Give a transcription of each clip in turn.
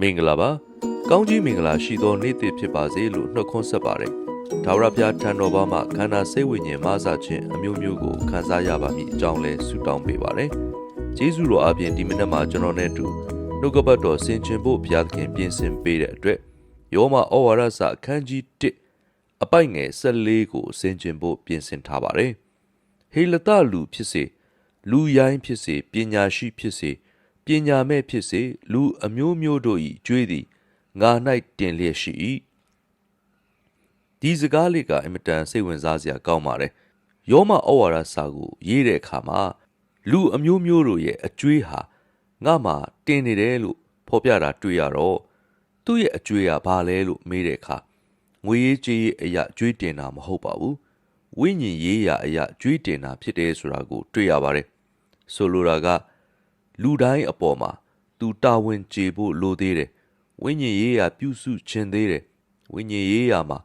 မင်္ဂလာပါကောင်းကြီးမင်္ဂလာရှိသောနေ့တစ်ဖြစ်ပါစေလို့နှုတ်ခွန်းဆက်ပါတယ်ဒါဝရဖျားထံတော်ဘာမှခန္ဓာစိတ်ဝိညာဉ်မဆခြင်းအမျိုးမျိုးကိုခံစားရပါမည်အကြောင်းလဲဆုတောင်းပေးပါတယ်ကျေးဇူးတော်အပြင်ဒီမနေ့မှာကျွန်တော်နဲ့အတူနှုတ်ကပတ်တော်ဆင်ခြင်ဖို့ဘုရားသခင်ပြင်ဆင်ပေးတဲ့အတွက်ယောမဩဝါဒစာအခန်းကြီး1အပိုက်ငယ်14ကိုဆင်ခြင်ဖို့ပြင်ဆင်ထားပါတယ်ဟေလတလူဖြစ်စေလူရိုင်းဖြစ်စေပညာရှိဖြစ်စေ ပညာမဲ့ဖြစ်စေလူအမျိုးမျိုးတို့၏ကြွေးသည်ငါ၌တင်လျက်ရှိ၏ဒီစကားလေးကအင်မတန်စိတ်ဝင်စားစရာကောင်းပါတယ်ယောမဩဝါဒစာကိုရေးတဲ့အခါမှာလူအမျိုးမျိုးတို့ရဲ့အကြွေးဟာငါမှတင်နေတယ်လို့ဖော်ပြတာတွေ့ရတော့သူ့ရဲ့အကြွေးကဘာလဲလို့မေးတဲ့အခါငွေရေးကြေးရေးအရာကြွေးတင်တာမဟုတ်ပါဘူးဝိညာဉ်ရေးရာအရာကြွေးတင်တာဖြစ်တယ်ဆိုတာကိုတွေ့ရပါတယ်ဆိုလိုတာက လူတိုင်းအပေါ်မှာသူတာဝန်ကျေဖို့လိုသေးတယ်ဝိညာဉ်ရေးရာပြုစုခြင်းသေးတယ်ဝိညာဉ်ရေးရာမှာ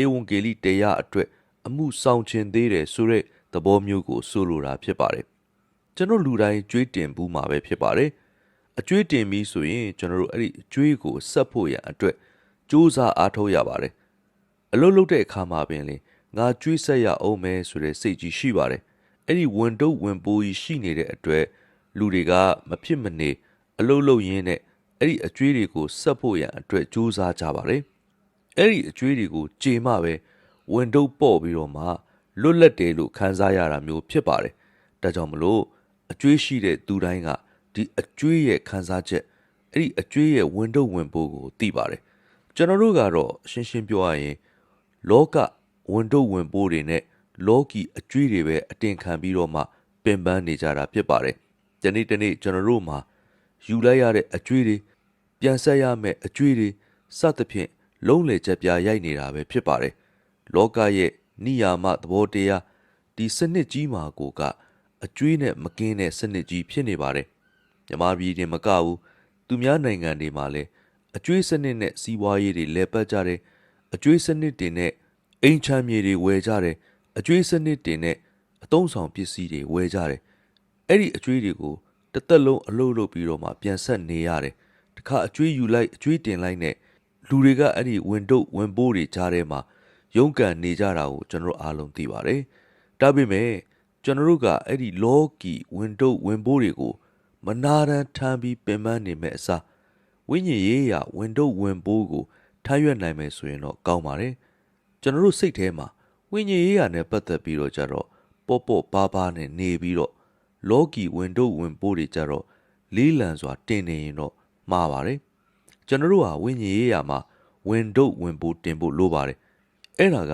ဧဝံဂေလိတရားအတွက်အမှုဆောင်ခြင်းသေးတယ်ဆိုတဲ့သဘောမျိုးကိုဆိုလိုတာဖြစ်ပါတယ်ကျွန်တော်လူတိုင်းကြွေးတင်ဘူးမှာပဲဖြစ်ပါတယ်အကြွေးတင်ပြီးဆိုရင်ကျွန်တော်တို့အဲ့ဒီအကြွေးကိုဆက်ဖို့ရန်အတွက်စူးစမ်းအားထုတ်ရပါတယ်အလုပ်လုပ်တဲ့အခါမှာပင်လေငါကြွေးဆက်ရအောင်မယ်ဆိုတဲ့စိတ်ကြီးရှိပါတယ်အဲ့ဒီဝန်တုပ်ဝန်ပိုးကြီးရှိနေတဲ့အတွက် လူတွေကမဖြစ်မနေအလုတ်လုတ်ရင်းနဲ့အဲ့ဒီအကျွေးတွေကိုဆက်ဖို့ရန်အတွက်ကြိုးစားကြပါတယ်။အဲ့ဒီအကျွေးတွေကိုကြေမှပဲဝင်တုပ်ပေါ့ပြီးတော့မှလွတ်လပ်တယ်လို့ခံစားရတာမျိုးဖြစ်ပါတယ်။ဒါကြောင့်မလို့အကျွေးရှိတဲ့သူတိုင်းကဒီအကျွေးရဲ့ခံစားချက်အဲ့ဒီအကျွေးရဲ့ဝင်တုပ်ဝင်ပိုးကိုသိပါတယ်။ကျွန်တော်တို့ကတော့ရှင်းရှင်းပြောရရင် လောကဝင်တုပ်ဝင်ပိုးတွေနဲ့လောကီအကျွေးတွေပဲအတင်ခံပြီးတော့မှပင်ပန်းနေကြတာဖြစ်ပါတယ်။ ဒီနေ့တနေ့ကျွန်တော်တို့မှာယူလိုက်ရတဲ့အကျွေးတွေပြန်ဆက်ရမယ့်အကျွေးတွေစသဖြင့်လုံးလေချက်ပြားရိုက်နေတာပဲဖြစ်ပါတယ်။လောကရဲ့နိယာမသဘောတရားဒီစနစ်ကြီးမှာကိုကအကျွေးနဲ့မကင်းတဲ့စနစ်ကြီးဖြစ်နေပါတယ်။မြမပြည်တင်မကဘူးသူများနိုင်ငံတွေမှာလည်းအကျွေးစနစ်နဲ့စီးပွားရေးတွေလဲပတ်ကြတယ်။အကျွေးစနစ်တွေနဲ့အိမ်ချမ်းမြေတွေဝယ်ကြတယ်။အကျွေးစနစ်တွေနဲ့အသုံးဆောင်ပစ္စည်းတွေဝယ်ကြတယ်။ အဲ့ဒီအကျွေးတွေကိုတစ်သက်လုံးအလုပ်လုပ်ပြီးတော့မှပြန်ဆက်နေရတယ်။တခါအကျွေးယူလိုက်အကျွေးတင်လိုက်နဲ့လူတွေကအဲ့ဒီဝင်တုပ်ဝင်ပိုးတွေကြားထဲမှာရုန်းကန်နေကြတာကိုကျွန်တော်တို့အားလုံးသိပါတယ်။ဒါပေမဲ့ကျွန်တော်တို့ကအဲ့ဒီလောကီဝင်တုပ်ဝင်ပိုးတွေကိုမနာတမ်းထမ်းပြီးပင်ပန်းနေမဲ့အစားဝိညာဉ်ရေးရာဝင်တုပ်ဝင်ပိုးကိုထမ်းရွက်နိုင်မယ်ဆိုရင်တော့ကောင်းပါတယ်။ကျွန်တော်တို့စိတ်ထဲမှာဝိညာဉ်ရေးရာနဲ့ပတ်သက်ပြီးတော့ကြတော့ပေါ့ပေါ့ပါးပါးနဲ့နေပြီးတော့ လောကီဝင်တို့ဝင်ပိုးတွေကြတော့လေးလံစွာတင်နေရင်တော့မှားပါတယ်ကျွန်တော်တို့ဟာဝိညာဉ်ရေးရာမှာဝင်တို့ဝင်ပိုးတင်ဖို့လိုပါတယ်အဲ့ဒါက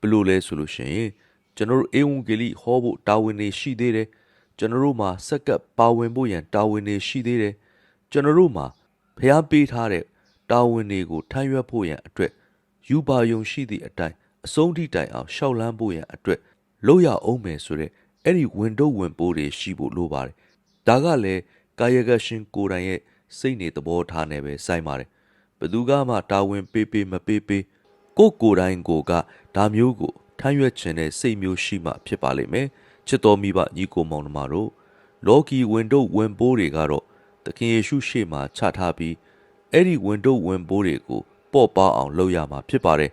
ဘယ်လိုလဲဆိုလို့ရှိရင်ကျွန်တော်တို့အေဝံဂေလိဟောဖို့တာဝန်တွေရှိသေးတယ်ကျွန်တော်တို့မှာစက္ကပ်ပါဝင်ဖို့ရန်တာဝန်တွေရှိသေးတယ်ကျွန်တော်တို့မှာဖျားပေးထားတဲ့တာဝန်တွေကိုထမ်းရွက်ဖို့ရန်အတွက်ယူပါယုံရှိသည့်အတိုင်းအဆုံးထိတိုင်အောင်ရှောက်လန်းဖို့ရန်အတွက်လို့ရအောင်မယ်ဆိုတဲ့ အဲ့ဒီဝင်တော့ဝင်ပိုးတွေရှိဖို့လိုပါတယ်ဒါကလည်းကာယကရှင်ကိုယ်တိုင်ရဲ့စိတ်နေသဘောထားနဲ့ပဲဆိုင်ပါတယ်ဘယ်သူကမှတာဝန်ပေးပေးမပေးပေးကိုယ့်ကိုယ်တိုင်ကိုကဒါမျိုးကိုထမ်းရွက်ခြင်းတဲ့စိတ်မျိုးရှိမှဖြစ်ပါလိမ့်မယ်ချစ်တော်မိဘညီကိုမောင်နှမတို့လောကီဝင်တော့ဝင်ပိုးတွေကတော့သခင်ယေရှုရှေ့မှာချထားပြီးအဲ့ဒီဝင်တော့ဝင်ပိုးတွေကိုပေါ့ပါအောင်လုပ်ရမှာဖြစ်ပါတယ်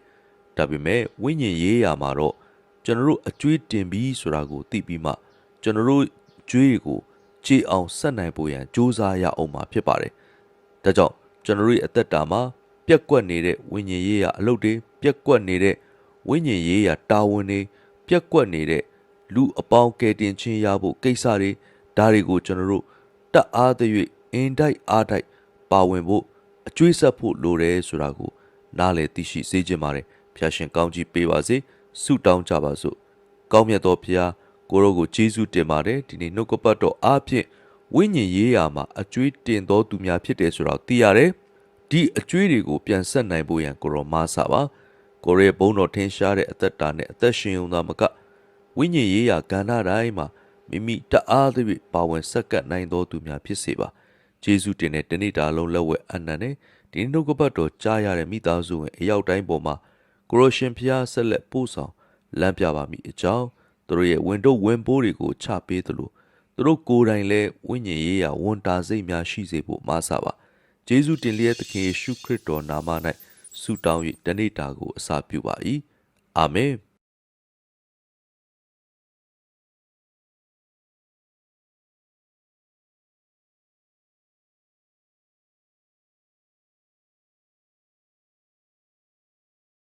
ဒါပေမဲ့ဝိညာဉ်ရေးရာမှာတော့ ကျွန်တော်တို့အကျွေးတင်ပြီးဆိုတာကိုသိပြီးမှကျွန်တော်တို့ကျွေးကိုကြည်အောင်ဆက်နိုင်ဖို့ရန်စူးစမ်းရအောင်မှာဖြစ်ပါတယ်။ဒါကြောင့်ကျွန်တော်တို့ရဲ့အသက်တာမှာပြက်ကွက်နေတဲ့ဝိညာဉ်ရေးရာအလုပ်တွေပြက်ကွက်နေတဲ့ဝိညာဉ်ရေးရာတာဝန်တွေပြက်ကွက်နေတဲ့လူအပေါင်းကယ်တင်ခြင်းရဖို့ကိစ္စတွေဒါတွေကိုကျွန်တော်တို့တတ်အားသရွေ့အင်တိုက်အားတိုက်ပါဝင်ဖို့အကျွေးဆက်ဖို့လိုတယ်ဆိုတာကိုနားလည်သိရှိစေခြင်းပါတယ်။ဖျာရှင်ကောင်းကြီးပေးပါစေ။ ဆုတောင်းကြပါစို့ကောင်းမြတ်သောဘုရားကိုရောကိုကျေးဇူးတင်ပါတယ်ဒီနေ့နှုတ်ကပတ်တော်အားဖြင့်ဝိညာဉ်ရေးရာမှာအကျွေးတင်တော်သူများဖြစ်တယ်ဆိုတော့သိရတယ်ဒီအကျွေးတွေကိုပြန်ဆက်နိုင်ဖို့ရန်ကိုရောမဆာပါကိုရဲဘုံတော်ထင်ရှားတဲ့အသက်တာနဲ့အသက်ရှင်ုံသာမကဝိညာဉ်ရေးရာကဏ္ဍတိုင်းမှာမိမိတအားသဖြင့်ပါဝင်ဆက်ကပ်နိုင်တော်သူများဖြစ်စေပါဂျေဇုတင်တဲ့တနေ့တာလုံးလက်ဝဲအနန္တနဲ့ဒီနှုတ်ကပတ်တော်ကြားရတဲ့မိသားစုဝင်အရောက်တိုင်းပေါ်မှာ ကိုရိုရှင်ဖျားဆက်လက်ပို့ဆောင်လမ်းပြပါမိအကြောင်းသူတို့ရဲ့ဝင်တော့ဝင်ပိုးတွေကိုချပေးသလိုသူတို့ကိုယ်တိုင်လည်းဝိညာဉ်ရေးရာဝန်တာစိတ်များရှိစေဖို့မဆပါကျေးဇူးတင်လျက်သခင်ယေရှုခရစ်တော်နာမ၌ဆုတောင်း၍တနေ့တာကိုအစာပြုပါ၏အာမင်